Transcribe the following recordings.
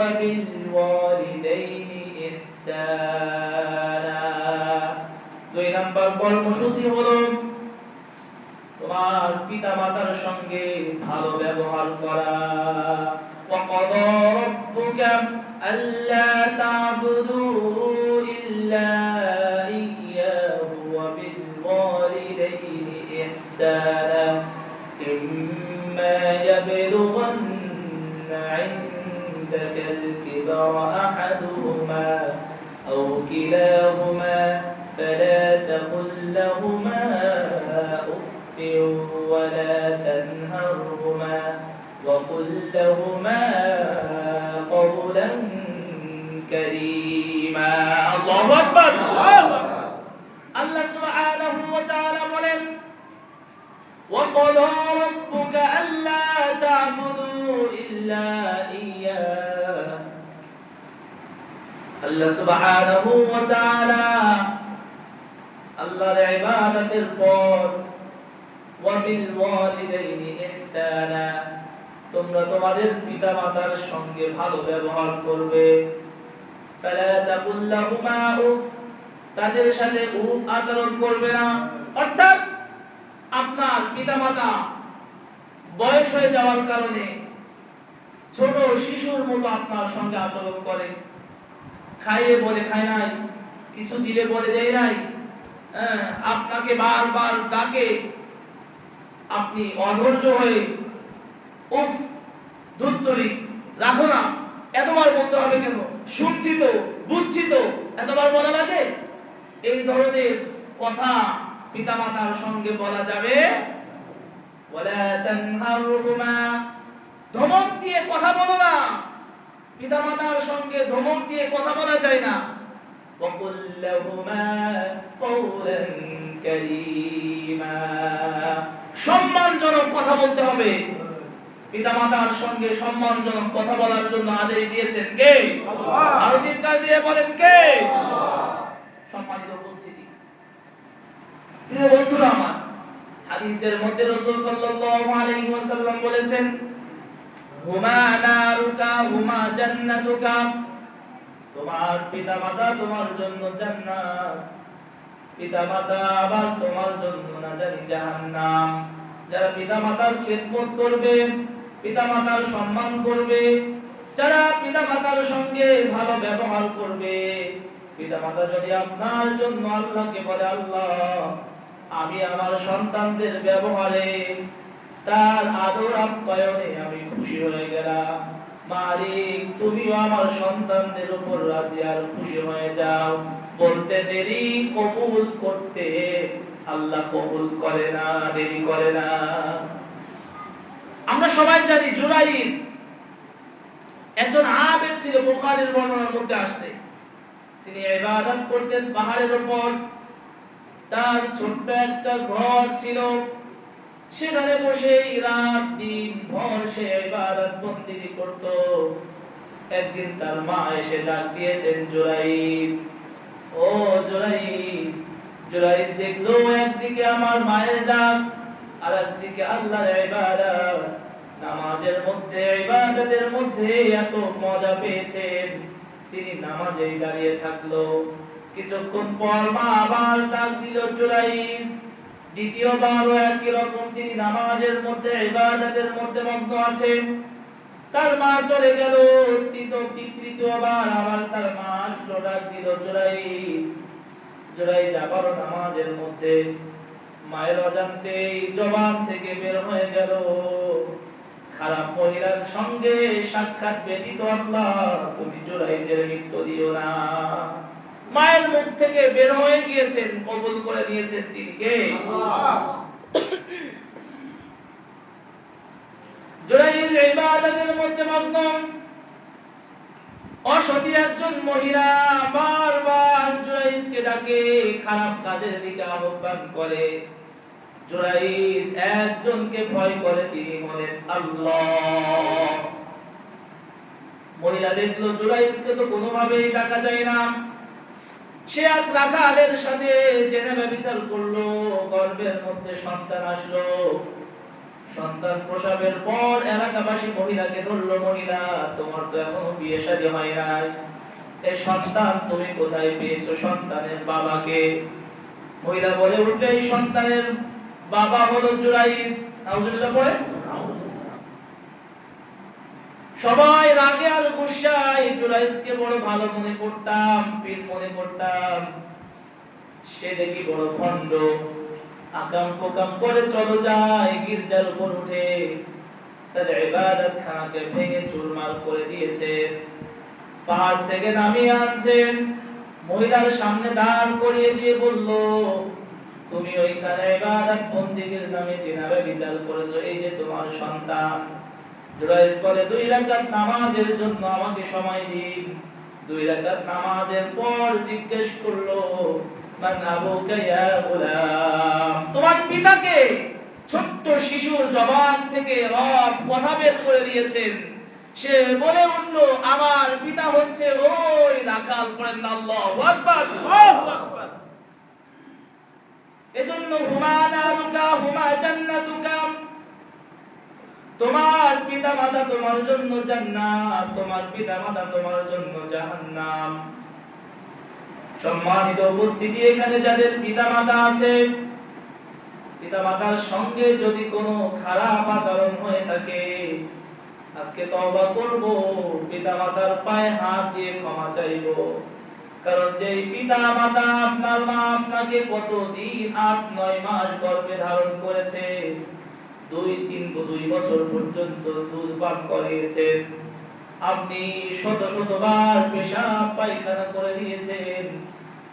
وبالوالدين إحسانا দুই নাম্বার কর্মসূচি হলো তোমার পিতা মাতার সঙ্গে ভালো ব্যবহার করা وقضى ربك ألا تعبدوا إلا إياه وبالوالدين إحسانا الكبر أحدهما أو كلاهما فلا تقل لهما أف ولا تنهرهما وقل لهما قولا كريما الله أكبر الله سبحانه وتعالى বলেন وقضى ربك ألا تعبدوا إلا إياه আল্লাহ সুবহানাহু ওয়া তাআলা আল্লাহর ইবাদতের পর ওয়া তোমরা তোমাদের পিতামাতার সঙ্গে ভালো ব্যবহার করবে। ফালা তাকুল তাদের সাথে উফ আচরণ করবে না। অর্থাৎ আপনার পিতামাতা বয়স হয়ে যাওয়ার কারণে ছোট শিশুর মতো আপনার সঙ্গে আচরণ করে। খাইয়ে বলে খায় নাই কিছু দিলে বলে দেয় নাই। হ্যাঁ, আপনাকে বারবার ডাকে। আপনি অধৈর্য হয়ে উফ ধুত্তরি রাখো না। এতবার বলতে হবে কেন? শুনছি তো বুঝছি তো। এতবার বলা লাগে? এই ধরনের কথা পিতামাতার সঙ্গে বলা যাবে। ধমক দিয়ে কথা বলো না। পিতামাতার সঙ্গে ধমক দিয়ে কথা বলা যায় না وقل لهما قولا كريما সম্মানজনক কথা বলতে হবে পিতামাতার সঙ্গে সম্মানজনক কথা বলার জন্য আদেশ দিয়েছেন কে আল্লাহ। আরো চিৎকার দিয়ে বলেন কে সম্মানিত উপস্থিতি প্রিয় বন্ধুরা আমার হাদিসের মধ্যে রাসূল সাল্লাল্লাহু আলাইহি ওয়াসাল্লাম বলেছেন হুমা জান্নাতুকা। তোমার যারা পিতামাতার খেদমত করবে, পিতামাতার সম্মান করবে, যারা পিতামাতার সঙ্গে ভালো ব্যবহার করবে, পিতামাতা যদি আপনার জন্য আল্লাহকে বলে, আল্লাহ, আমি আমার সন্তানদের ব্যবহারে তার আদর আপ্যায়নে আমি খুশি হয়ে গেলাম। মালিক, তুমিও আমার সন্তানদের উপর রাজি আর খুশি হয়ে যাও। বলতে দেরি, কবুল করতে আল্লাহ কবুল করে না, দেরি করে না। আমরা সবাই জানি জুরাইর একজন আবেদ ছিল, বুখারীর বর্ণনার মধ্যে আসছে। তিনি ইবাদত করতেন পাহাড়ের উপর। তার ছোট্ট একটা ঘর ছিল। সেখানে বসে রাত দিন ভর সে ইবাদত বন্দিগি করত। একদিন তার মা এসে ডাক দিয়েছেন জুরাইদ। ও জুরাইদ জুরাইদ দেখল একদিকে আমার মায়ের ডাক আর একদিকে আল্লাহর ইবাদত। নামাজের মধ্যে, ইবাদতের মধ্যে এত মজা পেয়েছেন। তিনি নামাজেই দাঁড়িয়ে থাকল। কিছুক্ষণ পর মা আবার ডাক দিল জুরাইদ দ্বিতীয়বারও একই রকম তিনি নামাজের মধ্যে, ইবাদতের মধ্যে মগ্ন আছেন। তার মা চলে গেল তৃতীয়বার আবার তার মা আসলো, ডাক দিল জোড়াই জোড়াই যাবারও নামাজের মধ্যে। মায়ের অজান্তেই জবান থেকে বের হয়ে গেল, খারাপ মহিলার সঙ্গে সাক্ষাৎ ব্যতীত আল্লাহ তুমি জোড়াই যে মৃত্যু দিও না। মায়ের মুখ থেকে বের হয়ে গিয়েছেন, কবুল করে দিয়েছেন তিনি কে? মহিলা খারাপ কাজের দিকে একজনকে ভয় করে, তিনি বলেন দেখল জুরাইজকে তো কোনোভাবেই ডাকা যায় না। সে এক রাখালের সাথে জেনে ব্যবচার করল গর্ভের মধ্যে সন্তান আসলো। সন্তান প্রসবের পর এলাকাবাসী মহিলাকে ধরলো, মহিলা, তোমার তো এখনও বিয়ে শাদী হয় নাই। এই সন্তান তুমি কোথায় পেয়েছ সন্তানের বাবাকে? মহিলা বলে উঠলে, এই সন্তানের বাবা হলো জুরাই নাউজুবিল্লাহ পড়ে সবাই রাগে আর গুসায় জুরাইসকে বড় ভালো মনে করতাম, পীর মনে করতাম। সে দেখি বড় ভণ্ড, আকাম কোকাম করে চলো যায়, গির্জার উপর উঠে। ইবাদত খানাকে ভেঙে চুরমার করে পাহাড় থেকে নামিয়ে আনছেন। মহিলার সামনে দাঁড় করিয়ে দিয়ে বলল, তুমি ওইখানে ইবাদত বন্দিগির নামে জিনাবে বিচার করেছ, এই যে তোমার সন্তান দুই রাকাত নামাজের জন্য আমাকে সময় দিন। দুই রাকাত নামাজের পর জিজ্ঞেস করল তোমার পিতাকে ছোট্ট শিশুর জবান থেকে রব কথা বের করে দিয়েছেন। সে বলে উঠল, আমার পিতা হচ্ছে ওই রাখাল করেন আল্লাহু এজন্য হুমা নারুকা হুমা জান্নাতুকা তোমার পিতা মাতা তোমার জন্য জান্নাত, তোমার পিতা মাতা তোমার জন্য জাহান্নাম। সম্মানিত উপস্থিতি এখানে যাদের পিতা মাতা আছে পিতা মাতার সঙ্গে যদি কোনো খারাপ আচরণ হয়ে থাকে, আজকে তওবা করব পিতা মাতার পায়ে হাত দিয়ে ক্ষমা চাইব। কারণ যে পিতা মাতা আপনার মা আপনাকে কতদিন আট, নয় মাস গর্ভে ধারণ করেছে দুই তিন দুই বছর পর্যন্ত দুধ পান করিয়েছেন। আপনি শত শতবার পেশাব পায়খানা করে দিয়েছেন।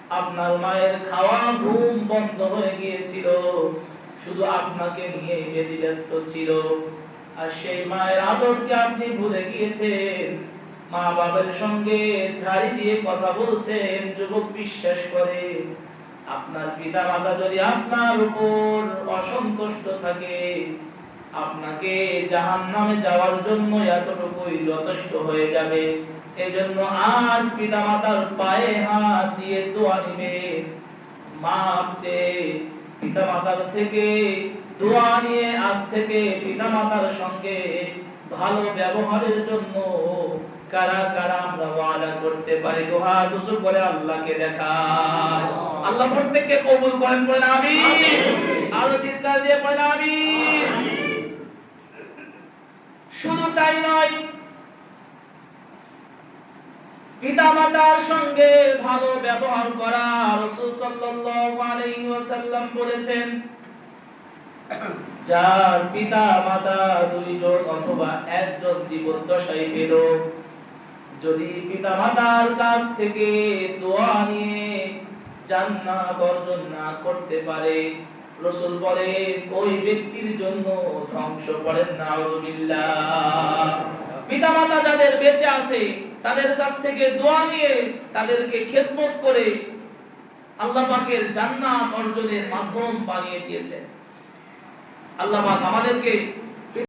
আপনার মায়ের খাওয়া ঘুম বন্ধ হয়ে গিয়েছিল। শুধু আপনাকে নিয়ে ব্যতিব্যস্ত ছিল। আর সেই মায়ের আদরকে আপনি ভুলে গিয়েছেন। মা বাবার সঙ্গে ঝাড়ি দিয়ে কথা বলছেন, যুবক বিশ্বাস করে। আপনার পিতা মাতা যদি আপনার উপর অসন্তুষ্ট থাকে, আপনাকে জাহান নামে যাওয়ার জন্য এতটুকুই যথেষ্ট হয়ে যাবে। এজন্য আর পিতা মাতার পায়ে হাত দিয়ে দোয়া নিবে। মাপ চেয়ে পিতা মাতার থেকে দোয়া নিয়ে আজ থেকে পিতা মাতার সঙ্গে ভালো ব্যবহারের জন্য কারা কারা আমরা ওয়াদা করতে পারি? দোহা করে আল্লাহকে দেখায় আল্লাহ প্রত্যেককে কবুল করেন বলেন আমিন। আরও চিৎকার দিয়ে বলেন আমিন। শুধু তাই নয় পিতা মাতার সঙ্গে ভালো ব্যবহার করা রাসূল সাল্লাল্লাহু আলাইহি ওয়াসাল্লাম বলেছেন যার পিতা মাতা দুইজন অথবা একজন জীবদ্দশায় পেল যদি পিতা মাতার কাছ থেকে দোয়া নিয়ে জান্নাত অর্জন না করতে পারে, রসুল বলে, ওই ব্যক্তির জন্য ধ্বংস করেন নাউযুবিল্লাহ পিতা মাতা যাদের বেঁচে আছে, তাদের কাছ থেকে দোয়া নিয়ে তাদেরকে খেদমত করে আল্লাহ জান্নাত অর্জনের মাধ্যম বানিয়ে দিয়েছেন আল্লাহ আমাদেরকে